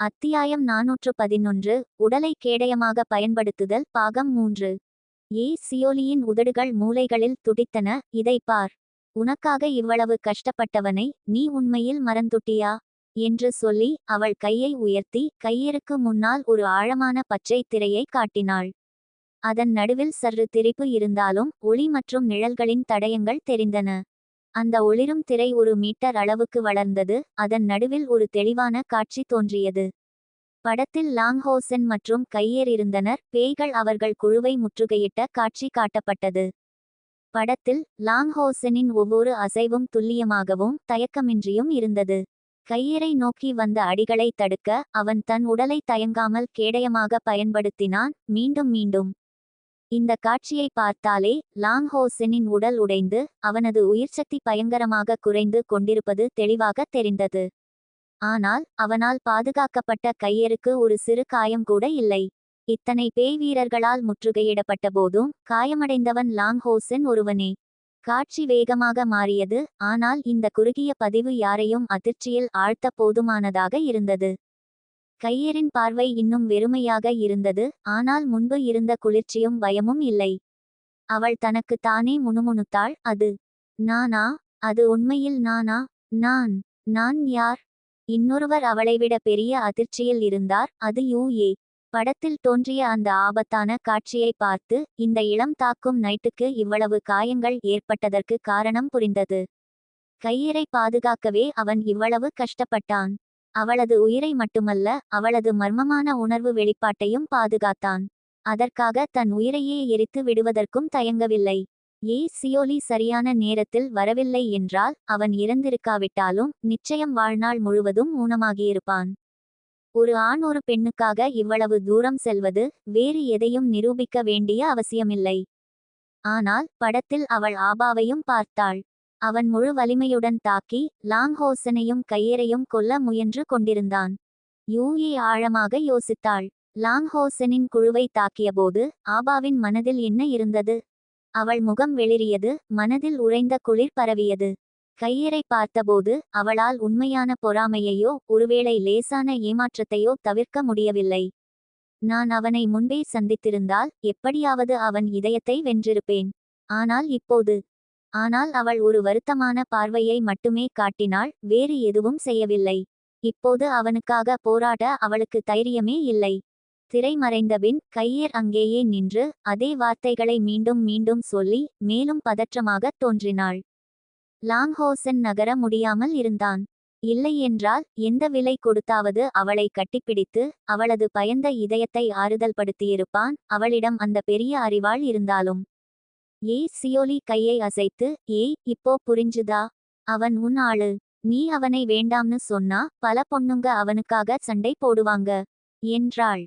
அத்தியாயம் நாநூற்று பதினொன்று உடலை கேடயமாக பயன்படுத்துதல் பாகம் மூன்று. ஏ சியோலியின் உதடுகள் மூலைகளில் துடித்தன இதை பார். உனக்காக இவ்வளவு கஷ்டப்பட்டவனை நீ உண்மையில் மறந்துட்டியா? என்று சொல்லி அவள் கையை உயர்த்தி கையருக்கு முன்னால் ஒரு ஆழமான பச்சை திரையை காட்டினாள். அதன் நடுவில் சற்று திரிப்பு இருந்தாலும் ஒளி மற்றும் நிழல்களின் தடயங்கள் தெரிந்தன. அந்த ஒளிரும் திரை ஒரு மீட்டர் அளவுக்கு வளர்ந்தது அதன் நடுவில் ஒரு தெளிவான காட்சி தோன்றியது. படத்தில் லாங்ஹோசன் மற்றும் கையேர் இருந்தனர் பேய்கள் அவர்கள் குழுவை முற்றுகையிட்ட காட்சி காட்டப்பட்டது. படத்தில் லாங்ஹோசனின் ஒவ்வொரு அசைவும் துல்லியமாகவும் தயக்கமின்றியும் இருந்தது. கையேரை நோக்கி வந்த அடிகளை தடுக்க அவன் தன் உடலை தயங்காமல் கேடயமாக பயன்படுத்தினான் மீண்டும் மீண்டும். இந்த காட்சியை பார்த்தாலே லாங்ஹோசெனின் உடல் உடைந்து அவனது உயிர்சக்தி பயங்கரமாக குறைந்து கொண்டிருப்பது தெளிவாக தெரிந்தது. ஆனால் அவனால் பாதுகாக்கப்பட்ட கையருக்கு ஒரு சிறு காயம் கூட இல்லை. இத்தனை பேய் வீரர்களால் முற்றுகையிடப்பட்ட போதும் காயமடைந்தவன் லாங்ஹோசென் ஒருவனே. காட்சி வேகமாக மாறியது ஆனால் இந்த குறுகிய பதிவு யாரையும் அதிர்ச்சியில் ஆழ்த்த போதுமானதாக இருந்தது. கையரின் பார்வை இன்னும் வெறுமையாக இருந்தது ஆனால் முன்பு இருந்த குளிர்ச்சியும் பயமும் இல்லை. அவள் தனக்கு தானே முணுமுணுத்தாள் அது நானா அது உண்மையில் நானா நான் நான் யார்? இன்னொருவர் அவளைவிட பெரிய அதிர்ச்சியில் இருந்தார் அது யூஏ படத்தில் தோன்றிய அந்த ஆபத்தான காட்சியை பார்த்து இந்த இளம் தாக்கும் நைட்டுக்கு இவ்வளவு காயங்கள் ஏற்பட்டதற்கு காரணம் புரிந்தது. கையரை பாதுகாக்கவே அவன் இவ்வளவு கஷ்டப்பட்டான். அவளது உயிரை மட்டுமல்ல அவளது மர்மமான உணர்வு வெளிப்பாட்டையும் பாதுகாத்தான். அதற்காக தன் உயிரையே எரித்து விடுவதற்கும் தயங்கவில்லை. ஏ சியோலி சரியான நேரத்தில் வரவில்லை என்றால் அவன் இறந்திருக்காவிட்டாலும் நிச்சயம் வாழ்நாள் முழுவதும் ஊனமாகியிருப்பான். ஒரு ஆண் ஒரு பெண்ணுக்காக இவ்வளவு தூரம் செல்வது வேறு எதையும் நிரூபிக்க வேண்டிய அவசியமில்லை. ஆனால் படத்தில் அவள் ஆபாவையும் பார்த்தாள். அவன் முழு வலிமையுடன் தாக்கி லாங்ஹோசனையும் கையரையும் கொல்ல முயன்று கொண்டிருந்தான். யூஏ ஆழமாக யோசித்தாள். லாங்ஹோசனின் குழுவை தாக்கியபோது ஆபாவின் மனதில் என்ன இருந்தது? அவள் முகம் வெளிரியது மனதில் உறைந்த குளிர் பரவியது. கையரை பார்த்தபோது அவளால் உண்மையான பொறாமையையோ ஒருவேளை லேசான ஏமாற்றத்தையோ தவிர்க்க முடியவில்லை. நான் அவனை முன்பே சந்தித்திருந்தால் எப்படியாவது அவன் இதயத்தை வென்றிருப்பேன். ஆனால் இப்போது ஆனால் அவள் ஒரு வருத்தமான பார்வையை மட்டுமே காட்டினாள் வேறு எதுவும் செய்யவில்லை. இப்போது அவனுக்காக போராட அவளுக்கு தைரியமே இல்லை. திரை மறைந்தபின் கையேர் அங்கேயே நின்று அதே வார்த்தைகளை மீண்டும் மீண்டும் சொல்லி மேலும் பதற்றமாகத் தோன்றினாள். லாங்ஹோசன் நகர முடியாமல் இருந்தான். இல்லையென்றால் எந்த விலை கொடுத்தாவது அவளை கட்டிப்பிடித்து அவளது பயந்த இதயத்தை ஆறுதல் படுத்தியிருப்பான் அவளிடம் அந்த பெரிய அறிவாள் இருந்தாலும். ஏய் சியோலி கையை அசைத்து ஏய் இப்போ புரிஞ்சுதா? அவன் உன் ஆளு. நீ அவனை வேண்டாம்னு சொன்னா பல பொண்ணுங்க அவனுக்காக சண்டை போடுவாங்க என்றாள்.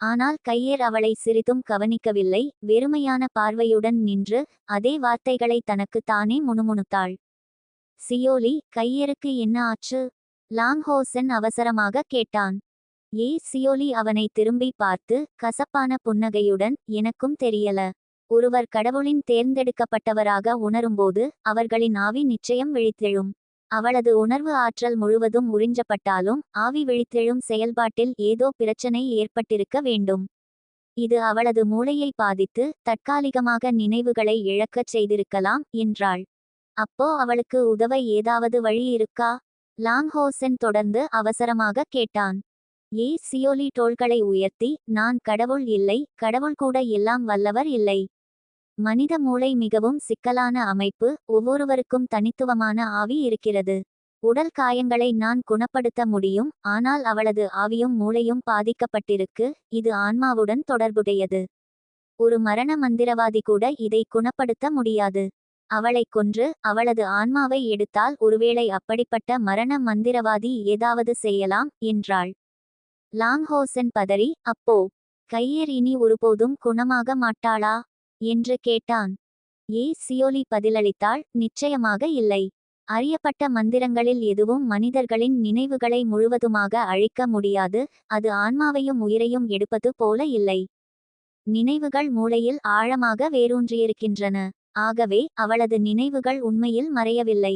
ஆனால் கையேர் அவளை சிறிதும் கவனிக்கவில்லை. வெறுமையான பார்வையுடன் நின்று அதே வார்த்தைகளை தனக்கு தானே முணுமுணுத்தாள். சியோலி கையருக்கு என்ன ஆச்சு? லாங்ஹோசன் அவசரமாக கேட்டான். ஏ சியோலி அவனை திரும்பி பார்த்து கசப்பான புன்னகையுடன் எனக்கும் தெரியல. ஒருவர் கடவுளின் தேர்ந்தெடுக்கப்பட்டவராக உணரும்போது அவர்களின் ஆவி நிச்சயம் விழித்தெழும். அவளது உணர்வு ஆற்றல் முழுவதும் உறிஞ்சப்பட்டாலும் ஆவி விழித்தெழும் செயல்பாட்டில் ஏதோ பிரச்சனை ஏற்பட்டிருக்க வேண்டும். இது அவளது மூளையை பாதித்து தற்காலிகமாக நினைவுகளை இழக்கச் செய்திருக்கலாம் என்றாள். அப்போ அவளுக்கு உதவ ஏதாவது வழி இருக்கா? லாங்ஹோசன் தொடர்ந்து அவசரமாக கேட்டான். ஏ சியோலி டோள்களை உயர்த்தி நான் கடவுள் இல்லை கடவுள் கூட எல்லாம் வல்லவர் இல்லை. மனித மூளை மிகவும் சிக்கலான அமைப்பு ஒவ்வொருவருக்கும் தனித்துவமான ஆவி இருக்கிறது. உடல் காயங்களை நான் குணப்படுத்த முடியும் ஆனால் அவளது ஆவியும் மூளையும் பாதிக்கப்பட்டிருக்கு இது ஆன்மாவுடன் தொடர்புடையது. ஒரு மரண மந்திரவாதி கூட இதை குணப்படுத்த முடியாது. அவளை கொன்று அவளது ஆன்மாவை எடுத்தால் ஒருவேளை அப்படிப்பட்ட மரண மந்திரவாதி ஏதாவது செய்யலாம் என்றாள். லாங்ஹோசன் பதறி அப்போ கையர் இனி ஒருபோதும் குணமாக மாட்டாளா? என்று கேட்டான். ஏ சியோலி பதிலளித்தாள் நிச்சயமாக இல்லை. அறியப்பட்ட மந்திரங்களில் எதுவும் மனிதர்களின் நினைவுகளை முழுவதுமாக அழிக்க முடியாது அது ஆன்மாவையும் உயிரையும் எடுப்பது போல இல்லை. நினைவுகள் மூளையில் ஆழமாக வேரூன்றியிருக்கின்றன. ஆகவே அவளது நினைவுகள் உண்மையில் மறையவில்லை.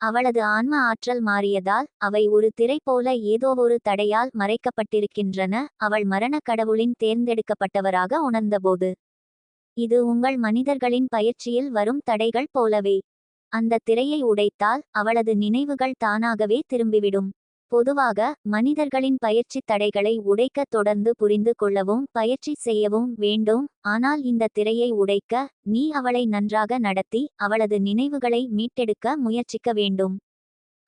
அவளது ஆன்ம ஆற்றல் மாறியதால் அவை ஒரு திரை போல ஏதோவொரு தடையால் மறைக்கப்பட்டிருக்கின்றன அவள் மரண கடவுளின் தேர்ந்தெடுக்கப்பட்டவராக உணர்ந்தபோது. இது உங்கள் மனிதர்களின் பயிற்சியில் வரும் தடைகள் போலவே. அந்த திரையை உடைத்தால் அவளது நினைவுகள் தானாகவே திரும்பிவிடும். பொதுவாக மனிதர்களின் பயிற்சி தடைகளை உடைக்க தொடர்ந்து புரிந்து கொள்ளவும் பயிற்சி செய்யவும் வேண்டும். ஆனால் இந்த திரையை உடைக்க நீ அவளை நன்றாக நடத்தி அவளது நினைவுகளை மீட்டெடுக்க முயற்சிக்க வேண்டும்.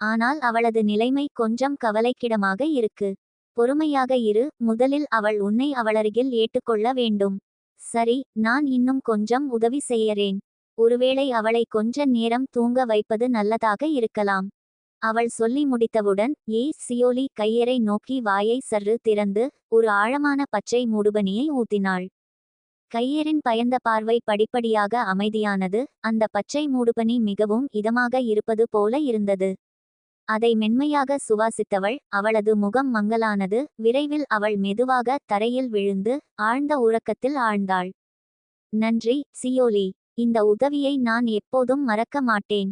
ஆனால் அவளது நிலைமை கொஞ்சம் கவலைக்கிடமாக இருக்கு. பொறுமையாக இரு முதலில் அவள் உன்னை அவளருகில் ஏற்றுக்கொள்ள வேண்டும். சரி நான் இன்னும் கொஞ்சம் உதவி செய்யறேன். ஒருவேளை அவளை கொஞ்ச நேரம் தூங்க வைப்பது நல்லதாக இருக்கலாம். அவள் சொல்லி முடித்தவுடன் ஏ சியோலி கையரை நோக்கி வாயை சற்று திறந்து ஒரு ஆழமான பச்சை மூடுபனியை ஊத்தினாள். கையரின் பயந்த பார்வை படிப்படியாக அமைதியானது அந்த பச்சை மூடுபனி மிகவும் இதமாக இருப்பது போல இருந்தது. அதை மென்மையாக சுவாசித்தவள். அவளது முகம் மங்கலானது. விரைவில் அவள் மெதுவாக தரையில் விழுந்து ஆழ்ந்த உறக்கத்தில் ஆழ்ந்தாள். நன்றி சியோலி. இந்த உதவியை நான் எப்போதும் மறக்க மாட்டேன்.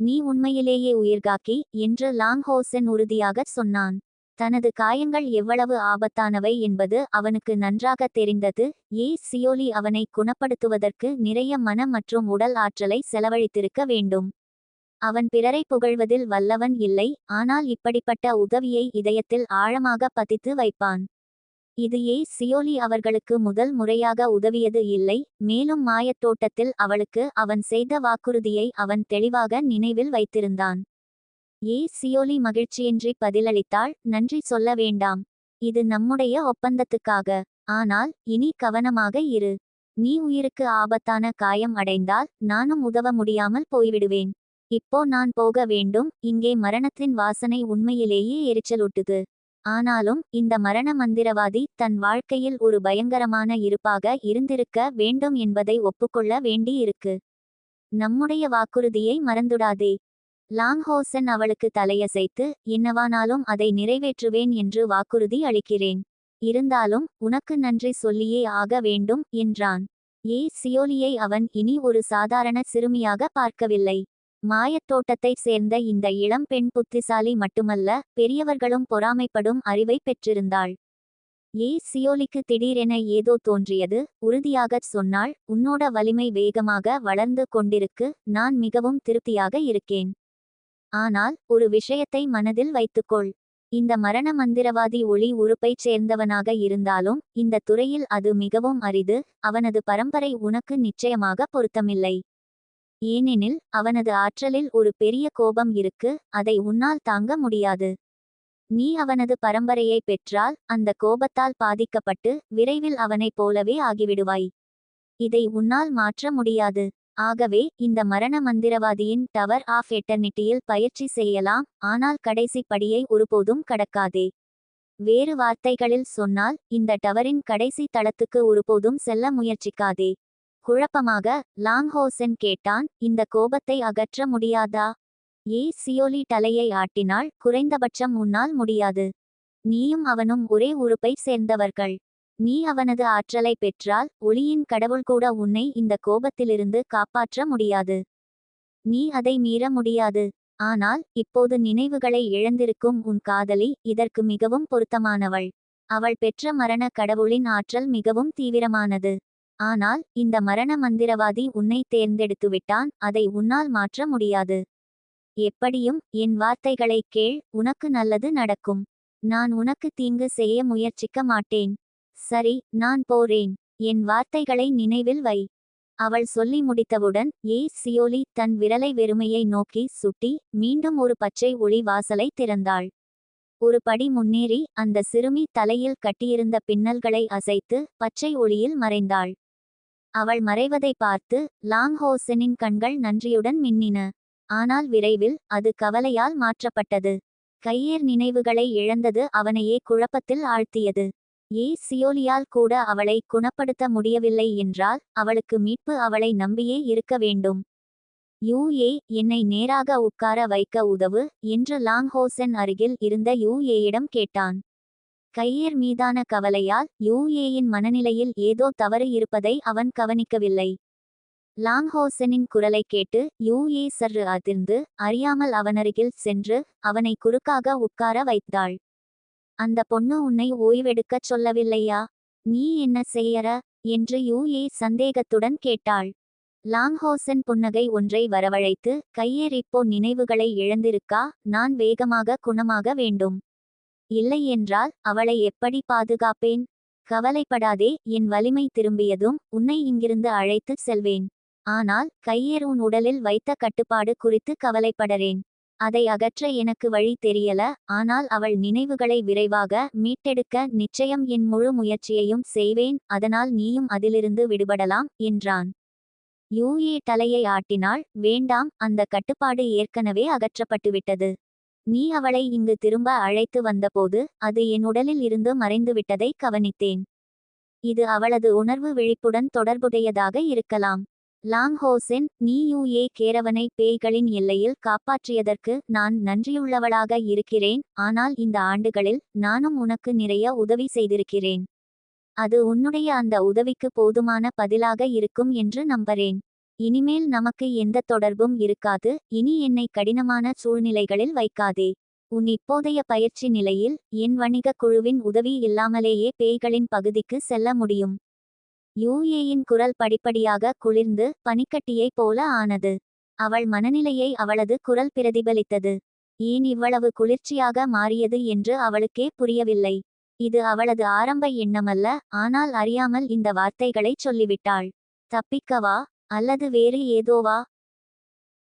நீ உண்மையிலேயே உயிர்காக்கி என்று லாங்ஹோசென் உறுதியாகச் சொன்னான். தனது காயங்கள் எவ்வளவு ஆபத்தானவை என்பது அவனுக்கு நன்றாக தெரிந்தது. ஏ சியோலி அவனை குணப்படுத்துவதற்கு நிறைய மன மற்றும் உடல் ஆற்றலை செலவழித்திருக்க வேண்டும். அவன் பிறரை புகழ்வதில் வல்லவன் இல்லை ஆனால் இப்படிப்பட்ட உதவியை இதயத்தில் ஆழமாக பதித்து வைப்பான். இது ஏ சியோலி அவர்களுக்கு முதல் முறையாக உதவியது இல்லை மேலும் மாயத்தோட்டத்தில் அவளுக்கு அவன் செய்த வாக்குறுதியை அவன் தெளிவாக நினைவில் வைத்திருந்தான். ஏ சியோலி மகிழ்ச்சியின்றி பதிலளித்தாள் நன்றி சொல்ல வேண்டாம். இது நம்முடைய ஒப்பந்தத்துக்காக. ஆனால் இனி கவனமாக இரு. நீ உயிருக்கு ஆபத்தான காயம் அடைந்தால் நானும் உதவ முடியாமல் போய்விடுவேன். இப்போ நான் போக வேண்டும். இங்கே மரணத்தின் வாசனை உண்மையிலேயே எரிச்சலூட்டுது. ஆனாலும் இந்த மரண மந்திரவாதி தன் வாழ்க்கையில் ஒரு பயங்கரமான இருப்பாக இருந்திருக்க வேண்டும் என்பதை ஒப்புக்கொள்ள வேண்டியிருக்கு. நம்முடைய வாக்குறுதியை மறந்துடாதே. லாங்ஹோசன் அவளுக்கு தலையசைத்து என்னவானாலும் அதை நிறைவேற்றுவேன் என்று வாக்குறுதி அளிக்கிறேன். இருந்தாலும் உனக்கு நன்றி சொல்லியே ஆக வேண்டும் என்றான். ஏ சியோலியை அவன் இனி ஒரு சாதாரண சிறுமியாக பார்க்கவில்லை. மாயத்தோட்டத்தைச் சேர்ந்த இந்த இளம் பெண் புத்திசாலி மட்டுமல்ல பெரியவர்களும் பொறாமைப்படும் அறிவை பெற்றிருந்தாள். ஏ சியோலிக்கு திடீரென ஏதோ தோன்றியது உறுதியாகச் சொன்னாள். உன்னோட வலிமை வேகமாக வளர்ந்து கொண்டிருக்கு நான் மிகவும் திருப்தியாக இருக்கேன். ஆனால் ஒரு விஷயத்தை மனதில் வைத்துக்கொள். இந்த மரண மந்திரவாதி ஒளி உறுப்பைச் சேர்ந்தவனாக இருந்தாலும் இந்த துறையில் அது மிகவும் அரிது அவனது பரம்பரை உனக்கு நிச்சயமாக பொருத்தமில்லை. ஏனெனில் அவனது ஆற்றலில் ஒரு பெரிய கோபம் இருக்கு அதை உன்னால் தாங்க முடியாது. நீ அவனது பரம்பரையை பெற்றால் அந்த கோபத்தால் பாதிக்கப்பட்டு விரைவில் அவனைப் போலவே ஆகிவிடுவாய். இதை உன்னால் மாற்ற முடியாது. ஆகவே இந்த மரண மந்திரவாதியின் டவர் ஆஃப் எட்டர்னிட்டியில் பயிற்சி செய்யலாம் ஆனால் கடைசி படியை ஒருபோதும் கடக்காதே. வேறு வார்த்தைகளில் சொன்னால் இந்த டவரின் கடைசி தளத்துக்கு ஒருபோதும் செல்ல முயற்சிக்காதே. குழப்பமாக லாங்ஹோசென் கேட்டான் இந்த கோபத்தை அகற்ற முடியாதா? ஏ சியோலி தலையை ஆட்டினால் குறைந்தபட்சம் உன்னால் முடியாது. நீயும் அவனும் ஒரே உறுப்பை சேர்ந்தவர்கள். நீ அவனது ஆற்றலை பெற்றால் ஒளியின் கடவுள் கூட உன்னை இந்த கோபத்திலிருந்து காப்பாற்ற முடியாது. நீ அதை மீற முடியாது. ஆனால் இப்போது நினைவுகளை இழந்திருக்கும் உன் காதலி இதற்கு மிகவும் பொருத்தமானவள். அவள் பெற்ற மரண கடவுளின் ஆற்றல் மிகவும் தீவிரமானது. ஆனால் இந்த மரண மந்திரவாதி உன்னை தேர்ந்தெடுத்துவிட்டான் அதை உன்னால் மாற்ற முடியாது. எப்படியும் என் வார்த்தைகளை கேள் உனக்கு நல்லது நடக்கும். நான் உனக்கு தீங்கு செய்ய முயற்சிக்க மாட்டேன். சரி நான் போறேன். என் வார்த்தைகளை நினைவில் வை. அவள் சொல்லி முடித்தவுடன் ஏ சியோலி தன் விரலை வெறுமையை நோக்கி சுட்டி மீண்டும் ஒரு பச்சை ஒளி வாசலை திறந்தாள். ஒரு படி முன்னேறி அந்த சிறுமி தலையில் கட்டியிருந்த பின்னல்களை அசைத்து பச்சை ஒளியில் மறைந்தாள். அவள் மறைவதை பார்த்து லாங்ஹோசனின் கண்கள் நன்றியுடன் மின்னின. ஆனால் விரைவில் அது கவலையால் மாற்றப்பட்டது. கையேர் நினைவுகளை இழந்தது அவனையே குழப்பத்தில் ஆழ்த்தியது. ஏ சியோலியால் கூட அவளை குணப்படுத்த முடியவில்லை என்றால் அவளுக்கு மீட்பு அவளை நம்பியே இருக்க வேண்டும். யூ ஏ என்னை நேராக உட்கார வைக்க உதவு என்று லாங்ஹோசன் அருகில் இருந்த யூ ஏயிடம் கேட்டான். கையேர் மீதான கவலையால் யூஏயின் மனநிலையில் ஏதோ தவறு இருப்பதை அவன் கவனிக்கவில்லை. லாங்ஹோசனின் குரலைக் கேட்டு யூஏ ஏ சற்று அதிர்ந்து அறியாமல் அவனருகில் சென்று அவனை குறுக்காக உட்கார வைத்தாள். அந்த பொண்ணு உன்னை ஓய்வெடுக்கச் சொல்லவில்லையா? நீ என்ன செய்யற? என்று யூஏ சந்தேகத்துடன் கேட்டாள். லாங்ஹோசன் புன்னகை ஒன்றை வரவழைத்து கையேர் இப்போ நினைவுகளை இழந்திருக்கா? நான் வேகமாக குணமாக வேண்டும். இல்லை என்றால் அவளை எப்படி பாதுகாப்பேன்? கவலைப்படாதே என் வலிமை திரும்பியதும் உன்னை இங்கிருந்து அழைத்துச் செல்வேன். ஆனால் கையேர் உன் உடலில் வைத்த கட்டுப்பாடு குறித்து கவலைப்படறேன். அதை அகற்ற எனக்கு வழி தெரியல ஆனால் அவள் நினைவுகளை விரைவாக மீட்டெடுக்க நிச்சயம் என் முழு முயற்சியையும் செய்வேன் அதனால் நீயும் அதிலிருந்து விடுபடலாம் என்றான். யூஏ தலையை ஆட்டினாள் வேண்டாம் அந்த கட்டுப்பாடு ஏற்கனவே அகற்றப்பட்டுவிட்டது. நீ அவளை இங்கு திரும்ப அழைத்து வந்தபோது அது என் உடலில் இருந்து மறைந்துவிட்டதை கவனித்தேன். இது அவளது உணர்வு விழிப்புடன் தொடர்புடையதாக இருக்கலாம். லாங் ஹோசென் நீ யூஏ கேரவனை பேய்களின் எல்லையில் காப்பாற்றியதற்கு நான் நன்றியுள்ளவளாக இருக்கிறேன் ஆனால் இந்த ஆண்டுகளில் நானும் உனக்கு நிறைய உதவி செய்திருக்கிறேன். அது உன்னுடைய அந்த உதவிக்கு போதுமான பதிலாக இருக்கும் என்று நம்புறேன் இனிமேல் நமக்கு எந்த தொடர்பும் இருக்காது இனி என்னை கடினமான சூழ்நிலைகளில் வைக்காதே. உன் இப்போதைய பயிற்சி நிலையில் என் வணிக குழுவின் உதவி இல்லாமலேயே பேய்களின் பகுதிக்கு செல்ல முடியும். யூஏயின் குரல் படிப்படியாக குளிர்ந்து பனிக்கட்டியைப் போல ஆனது. அவள் மனநிலையை அவளது குரல் பிரதிபலித்தது. ஏன் இவ்வளவு குளிர்ச்சியாக மாறியது என்று அவளுக்கே புரியவில்லை. இது அவளது ஆரம்ப எண்ணமல்ல ஆனால் அறியாமல் இந்த வார்த்தைகளைச் சொல்லிவிட்டாள். தப்பிக்கவா? அல்லது வேறு ஏதோவா?